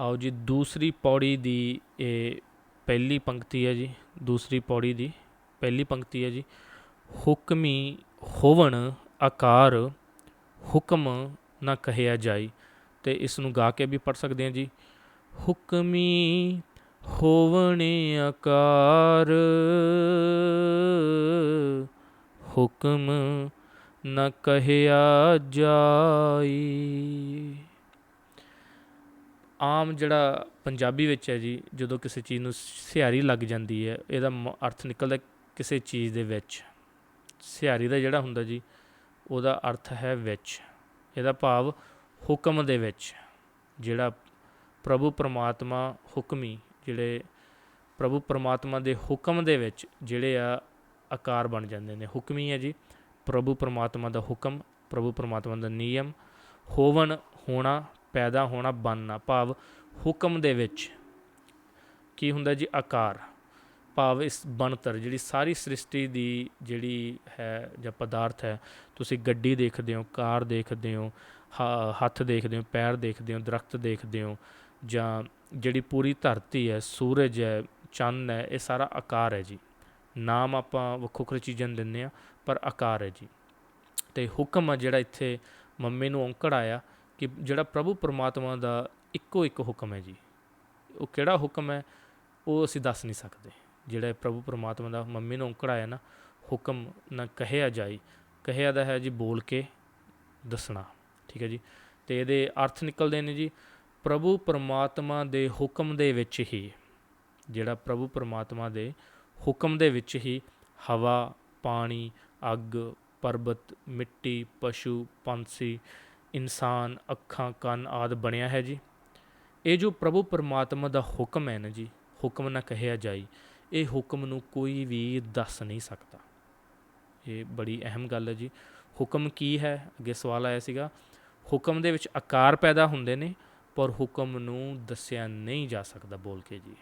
ਆਓ ਜੀ, ਦੂਸਰੀ ਪੌੜੀ ਦੀ ਇਹ ਪਹਿਲੀ ਪੰਕਤੀ ਹੈ ਜੀ, ਦੂਸਰੀ ਪੌੜੀ ਦੀ ਪਹਿਲੀ ਪੰਕਤੀ ਹੈ ਜੀ। ਹੁਕਮੀ ਹੋਵਣ ਆਕਾਰ ਹੁਕਮ ਨਾ ਕਹਿਆ ਜਾਈ ਤੇ ਇਸ ਨੂੰ ਗਾ ਕੇ ਵੀ ਪੜ ਸਕਦੇ ਹਾਂ ਜੀ। ਹੁਕਮੀ ਹੋਵਣ ਆਕਾਰ ਹੁਕਮ ਨਾ ਕਹਿਆ ਜਾਈ ਆਮ ਜਿਹੜਾ ਪੰਜਾਬੀ ਵਿੱਚ ਹੈ ਜੀ, ਜਦੋਂ ਕਿਸੇ ਚੀਜ਼ ਨੂੰ ਸਿਹਾਰੀ ਲੱਗ ਜਾਂਦੀ ਹੈ, ਇਹਦਾ ਮ- ਅਰਥ ਨਿਕਲਦਾ ਕਿਸੇ ਚੀਜ਼ ਦੇ ਵਿੱਚ। ਸਿਹਾਰੀ ਦਾ ਜਿਹੜਾ ਹੁੰਦਾ ਜੀ, ਉਹਦਾ ਅਰਥ ਹੈ ਵਿੱਚ। ਇਹਦਾ ਭਾਵ ਹੁਕਮ ਦੇ ਵਿੱਚ, ਜਿਹੜਾ ਪ੍ਰਭੂ ਪਰਮਾਤਮਾ ਹੁਕਮੀ, ਜਿਹੜੇ ਪ੍ਰਭੂ ਪਰਮਾਤਮਾ ਦੇ ਹੁਕਮ ਦੇ ਵਿੱਚ ਜਿਹੜੇ ਆ ਆਕਾਰ ਬਣ ਜਾਂਦੇ ਨੇ। ਹੁਕਮੀ ਹੈ ਜੀ, ਪ੍ਰਭੂ ਪਰਮਾਤਮਾ ਦਾ ਹੁਕਮ, ਪ੍ਰਭੂ ਪਰਮਾਤਮਾ ਦਾ ਨਿਯਮ, ਹੋਵਨ, ਹੋਣਾ ਪੈਦਾ ਹੋਣਾ ਬਣਨਾ ਭਾਵ ਹੁਕਮ ਦੇ ਵਿੱਚ ਕੀ ਹੁੰਦਾ ਜੀ? ਆਕਾਰ। ਭਾਵ ਇਸ ਬਣਤਰ, ਜਿਹੜੀ ਸਾਰੀ ਸ੍ਰਿਸ਼ਟੀ ਦੀ ਜਿਹੜੀ ਹੈ ਜਾਂ ਪਦਾਰਥ ਹੈ, ਤੁਸੀਂ ਗੱਡੀ ਦੇਖਦੇ ਹੋ, ਕਾਰ ਦੇਖਦੇ ਹੋ ਹੱਥ ਦੇਖਦੇ ਹੋ, ਪੈਰ ਦੇਖਦੇ ਹੋ, ਦਰਖਤ ਦੇਖਦੇ ਹੋ, ਜਾਂ ਜਿਹੜੀ ਪੂਰੀ ਧਰਤੀ ਹੈ, ਸੂਰਜ ਹੈ, ਚੰਨ ਹੈ, ਇਹ ਸਾਰਾ ਆਕਾਰ ਹੈ ਜੀ। ਨਾਮ ਆਪਾਂ ਵੱਖੋ ਵੱਖਰੀ ਚੀਜ਼ਾਂ ਨੂੰ ਦਿੰਦੇ ਆ ਪਰ ਆਕਾਰ ਹੈ ਜੀ। ਤੇ ਹੁਕਮ ਆ ਜਿਹੜਾ ਇੱਥੇ ਮੰਮੀ ਨੂੰ ਔਂਕੜ ਆਇਆ ਕਿ ਜਿਹੜਾ ਪ੍ਰਭੂ ਪਰਮਾਤਮਾ ਦਾ ਇੱਕੋ ਇੱਕ ਹੁਕਮ ਹੈ ਜੀ। ਉਹ ਕਿਹੜਾ ਹੁਕਮ ਹੈ, ਉਹ ਅਸੀਂ ਦੱਸ ਨਹੀਂ ਸਕਦੇ। ਜਿਹੜਾ ਪ੍ਰਭੂ ਪਰਮਾਤਮਾ ਦਾ ਮੰਮੀ ਨੂੰ ਔਂਕੜ ਨਾ, ਹੁਕਮ ਨਾ ਕਹਿਆ ਜਾਈ ਕਹਿਆ ਦਾ ਹੈ ਜੀ ਬੋਲ ਕੇ ਦੱਸਣਾ, ਠੀਕ ਹੈ ਜੀ। ਤੇ ਇਹਦੇ ਅਰਥ ਨਿਕਲਦੇ ਨੇ ਜੀ, ਪ੍ਰਭੂ ਪਰਮਾਤਮਾ ਦੇ ਹੁਕਮ ਦੇ ਵਿੱਚ ਹੀ, ਜਿਹੜਾ ਪ੍ਰਭੂ ਪਰਮਾਤਮਾ ਦੇ ਹੁਕਮ ਦੇ ਵਿੱਚ ਹੀ ਹਵਾ, ਪਾਣੀ, ਅੱਗ, ਪਰਬਤ, ਮਿੱਟੀ, ਪਸ਼ੂ, ਪੰਛੀ ਇਨਸਾਨ, ਅੱਖਾਂ, ਕੰਨ ਆਦ ਬਣਿਆ ਹੈ ਜੀ। ਇਹ ਜੋ ਪ੍ਰਭੂ ਪਰਮਾਤਮਾ ਦਾ ਹੁਕਮ ਹੈ ਨਾ ਜੀ, ਹੁਕਮ ਨਾ ਕਹਿਆ ਜਾਈ, ਇਹ ਹੁਕਮ ਨੂੰ ਕੋਈ ਵੀ ਦੱਸ ਨਹੀਂ ਸਕਦਾ। ਇਹ ਬੜੀ ਅਹਿਮ ਗੱਲ ਹੈ ਜੀ। ਹੁਕਮ ਕੀ ਹੈ? ਅੱਗੇ ਸਵਾਲ ਆਇਆ ਸੀਗਾ। ਹੁਕਮ ਦੇ ਵਿੱਚ ਆਕਾਰ ਪੈਦਾ ਹੁੰਦੇ ਨੇ, ਪਰ ਹੁਕਮ ਨੂੰ ਦੱਸਿਆ ਨਹੀਂ ਜਾ ਸਕਦਾ ਬੋਲ ਕੇ ਜੀ।